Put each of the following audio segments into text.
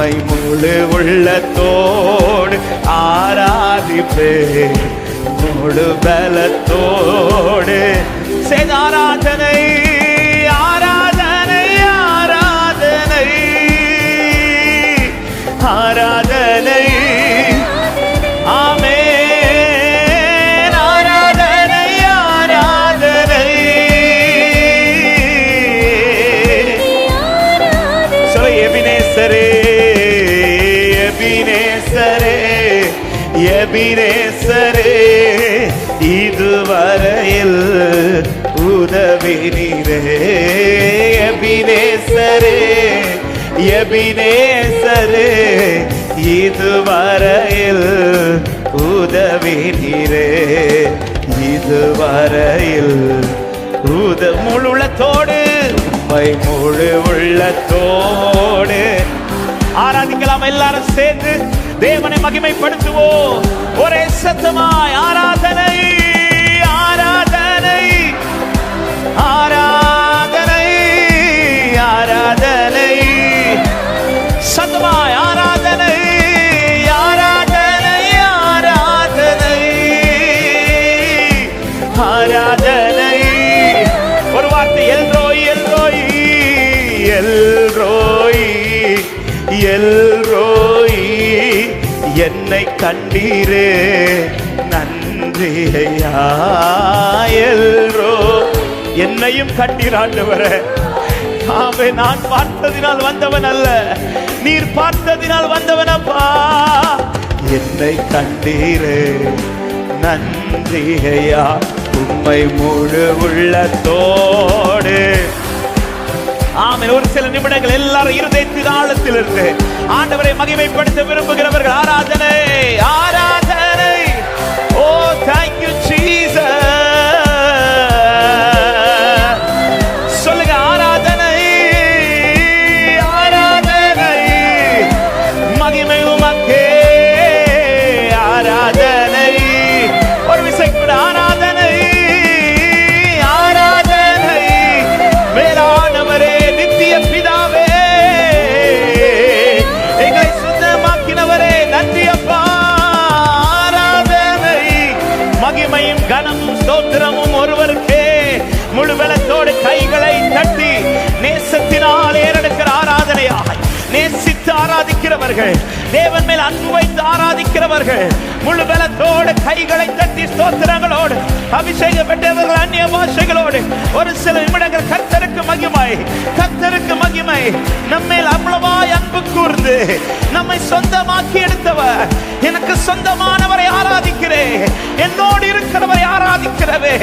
உம்மை முழு உள்ளத்தோடு ஆராதிப்பே. முழு பலத்தோடு. செய்த ஆராதனை எபினேசரே இதுவரையில் உதவினீரே. நீரே எபினேசரே இதுவரையில் உதவினீரே. இதுவரையில் உத முழு உள்ளத்தோடு முழு உள்ளத்தோடு. ஆராதிக்கலாம் எல்லாரும் சேர்ந்து. தேவனை மகிமைப்படுத்துவோம். ஒரே சத்தமாய் ஆராதனை ஆராதனை ஆராதனை ஆராதனை. சத்தமாய் ஆராதனை ஆராதனை ஆராதனை. ஆராதனை. ஒரு வார்த்தை எல்ரோய் எல்ரோய் எல்ரோய் எல் என்னை கண்டீரே நன்றி ஐயா எல்ரோ என்னையும் கண்டீராண்டவர ஆமே நான் பார்த்ததினால் வந்தவன் அல்ல. நீர் பார்த்ததினால் வந்தவன் அப்பா. என்னை கண்டீரே நன்றி ஐயா. உம்மை முழு உள்ளத்தோடு ஆமென். ஒரு சில நிமிடங்கள் எல்லாரும் இருதயத்தின் ஆழத்தில் இருந்து ஆண்டவரை மகிமைப்படுத்த விரும்புகிறவர்கள் ஆராதனை ஆராதனை. ஆராதிக்கிறவர்கள் தேவன் மேல் அன்பு வைத்து ஆராதிக்கிறவர்கள். முழு பலத்தோடு கைகளை தட்டி ஸ்தோத்திரங்களோடு அபிஷேகம் பெற்றவர்கள் அந்நிய பாஷைகளோடு ஒரு சில நிமிடங்கள் கர்த்தருக்கு மகிமை கர்த்தருக்கு மகிமை. நம்மேல் அவ்வளவாய் அன்பு கூர்ந்து நம்மை சொந்தமாக்கி எடுத்தவர். எனக்கு சொந்தமானவரை ஆராதிக்கிறேன் என்னோடு இருக்கிறவரை ஆராதிக்கிறவே.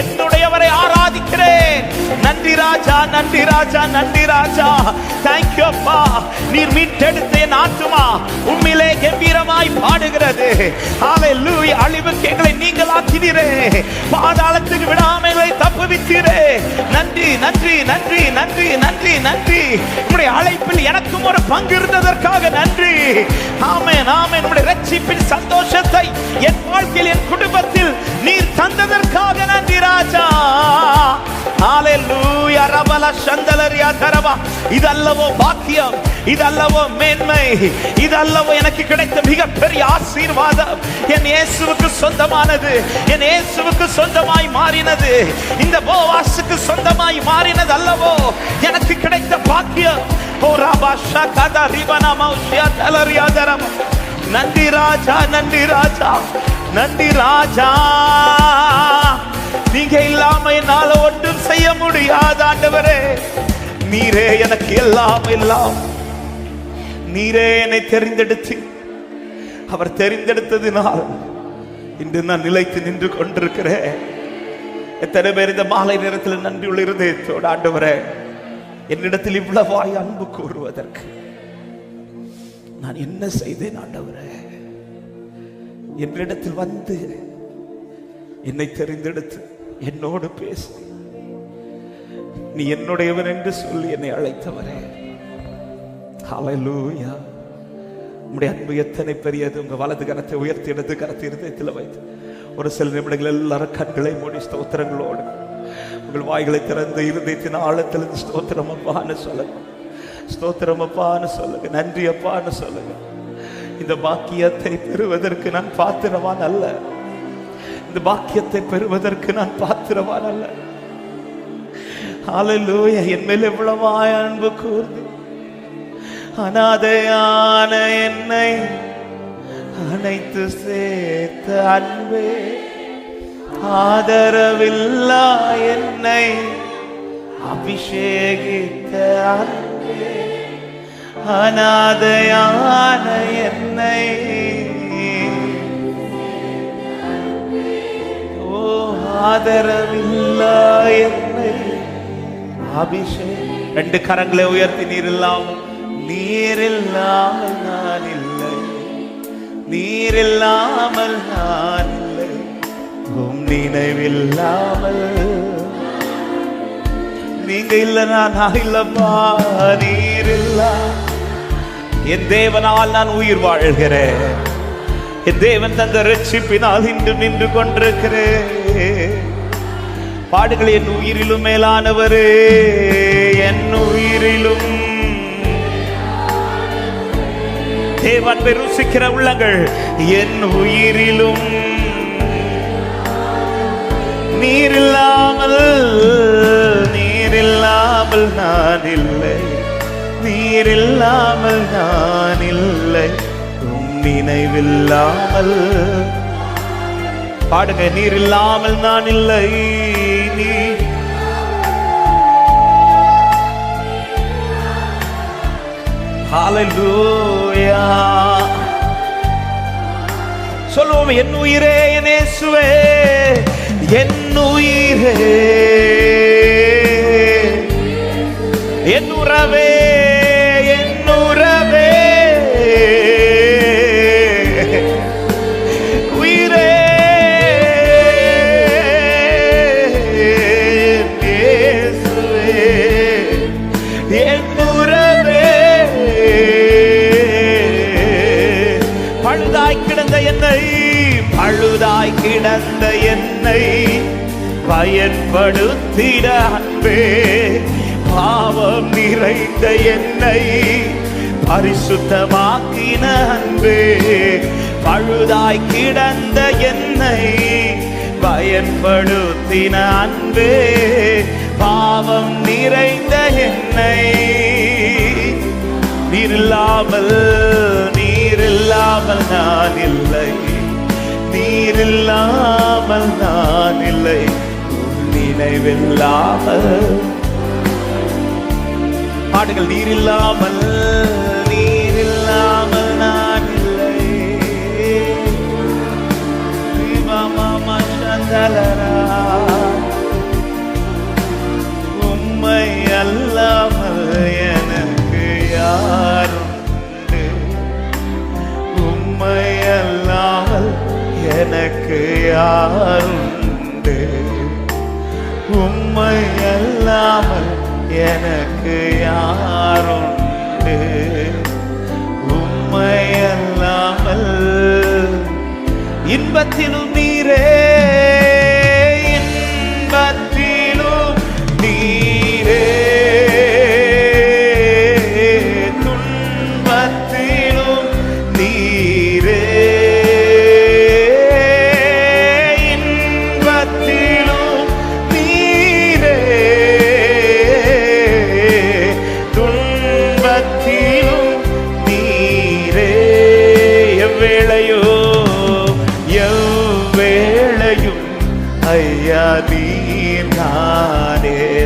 என்னுடையவரை ஆராதிக்கிறேன். நன்றி ராஜா நன்றி ராஜா நன்றி ராஜா. தேங்க்யூ அப்பா. நீர் மீட்டெடுத்த என் ஆத்துமா உண்மையிலே கம்பீரமாய் பாடுகிறது. லூய் அழிவுக்கு எங்களை நீங்கள் ஆக்கினீரே பாதாளத்துக்கு விடாமல் தப்புவித்தீரே. நன்றி நன்றி நன்றி நன்றி நன்றி நன்றி. உங்களுடைய அழைப்பில் எனக்கும் ஒரு பங்கு இருந்ததற்காக நன்றி. ஆமே நாமே நம்முடைய ரட்சிப்பின் சந்தோஷத்தை என் வாழ்க்கையில் என் குடும்ப இதல்லவோ பாக்கியம் இதல்லவோ மேன்மை இதல்லவோ எனக்கு கிடைத்த மிகப்பெரிய ஆசீர்வாதம். என் இயேசுவுக்கு சொந்தமானது என் இயேசுவுக்கு சொந்தமாய் மாறினது. இந்த போவாசுக்கு சொந்தமாய் மாறினது அல்லவோ எனக்கு கிடைத்த பாக்கியம். ஓ ராபாஷா கதா ரிபனா மௌஷியா தலரியாதரம் நன்றி ராஜா நன்றி ராஜா நன்றி ராஜா. நீங்க இல்லாம என்னால ஒன்றும் செய்ய முடியாது ஆண்டவரே. நீரே எனக்கு எல்லாம் எல்லாம். நீரே என்னை தெரிந்தெடுத்து. அவர் தெரிந்தெடுத்ததினால் இன்று நான் நிலைத்து நின்று கொண்டிருக்கிறேன். எத்தனை பேர் இந்த மாலை நேரத்தில் நன்றியுள்ள இருதயத்தோடு ஆண்டவரே என்னிடத்தில் இவ்வளவாய் அன்பு கூறுவதற்கு. நான் என்ன செய்தேன் ஆண்டவரே? என்னிடத்தில் வந்து என்னை தெரிந்தெடுத்து. என்னோடு பேசு. நீ என்னுடையவன் என்று சொல்லி என்னை அழைத்தவரே. ஹலலூயா உங்களுடைய அன்பு எத்தனை பெரியது. உங்க வலது கரத்தை உயர்த்தி இடது கரத்தை இருதயத்தில் வைத்து. ஒரு சில நிமிடங்கள் எல்லாரும் கண்களை மூடி ஸ்தோத்திரங்களோடு. உங்கள் வாய்களை திறந்து இருதயத்தின் ஆழத்திலிருந்து ஸ்தோத்திரம் அப்பான்னு சொல்லுங்க. ஸ்தோத்திரம் அப்பான்னு சொல்லுங்க. நன்றி அப்பான்னு சொல்லுங்க. இந்த பாக்கியத்தை பெறுவதற்கு நான் பாத்திரவான் அல்ல. இந்த பாக்கியத்தை பெறுவதற்கு நான் பாத்திரவான் அல்ல. ஹalleluya. என் மேல் எவ்வளவாய் அன்பு கூர்ந்து அனாதையான என்னை அனைத்து சேர்த்த அன்பே ஆதரவில்லா என்னை அபிஷேகித்த அன்பே அனாதையான என்னை ஆதரவில்லா என்னை. அபிஷேக் ரெண்டு கரங்களை உயர்த்தி நீர் இல்லாமல் நீர் இல்லாமல் நான் இல்லை. நீர் இல்லாமல் நான் இல்லை. உம் நினைவில்லாமல். நீங்க இல்லைனா நான் இல்லப்பா. நீர் இல்லா என் தேவனால் நான் உயிர் வாழ்கிறேன். என் தேவன் தந்த ரட்சிப்பினால் இன்று நின்று கொண்டிருக்கிறேன். பாடுகள் என் உயிரிலும் மேலானவரே என் உயிரிலும். தேவன் ருசிக்கிற உள்ளங்கள் என் உயிரிலும். நீர் இல்லாமல் நீர் இல்லாமல் நான் இல்லை நீர் இல்லாமல் நான் இல்லை உன் நினைவில்லாமல் பாடுங்க நீர் இல்லாமல் நான் இல்லை. நீ சொல்லுவோம் என் உயிரே என் இயேசுவே என் உயிரே. என் உறவே பயன்படுத்திட அன்பே. பாவம் நிறைந்த என்னை பரிசுத்தமாக்கின அன்பே. பழுதாய் கிடந்த என்னை பயன்படுத்தின அன்பே. பாவம் நிறைந்த என்னை நீரில்லாமல் நீரில்லாமல் நான் இல்லை. நீரில்லாமல் நான் நினைவில்லாமல் பாடுகள் நீர் இல்லாமல் நீர் இல்லாமல் நான் இல்லை சிவமாமா உம்மை அல்லாமல் எனக்கு யாருண்டு உம்மை அல்லாமல் எனக்கு யாருண்டு உம்மை அல்லாமல் எனக்கு யாருண்டு? உம்மை அல்லாமல் இன்பத்திலும் நீரே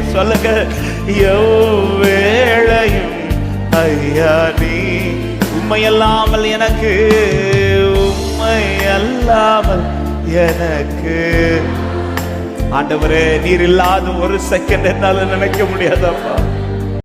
சொல்லுங்க. எவ்வேளையும் ஐயா நீ உண்மை அல்லாமல் எனக்கு உண்மை அல்லாமல் எனக்கு. ஆண்டவரே நீர் இல்லாத ஒரு செகண்ட் என்னால நினைக்க முடியாதப்பா.